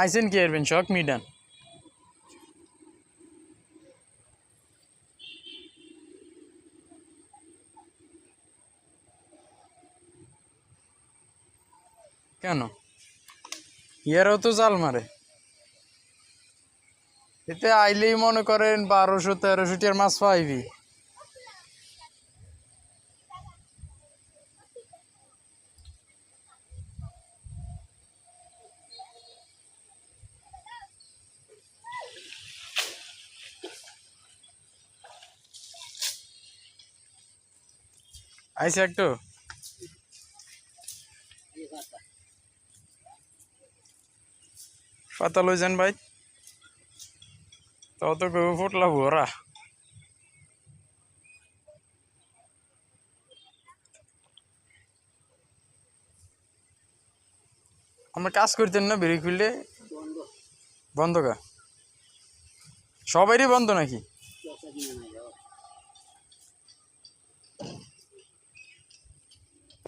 আইসেন কি এরবেন শখ মিডান কেন? ইয়ারও তো জাল মারে। এতে আইলেই মনে করেন বারোশো তেরোশো টিয়ার মাছ পাইবি। আইসে একটু। পাতা লই যান ভাই। তো তো কেউ ফুটলা ভরা আমরা কাজ করতেন না ব্রেক ফিল্ডে বন্ধ কা। সবারই বন্ধ নাকি?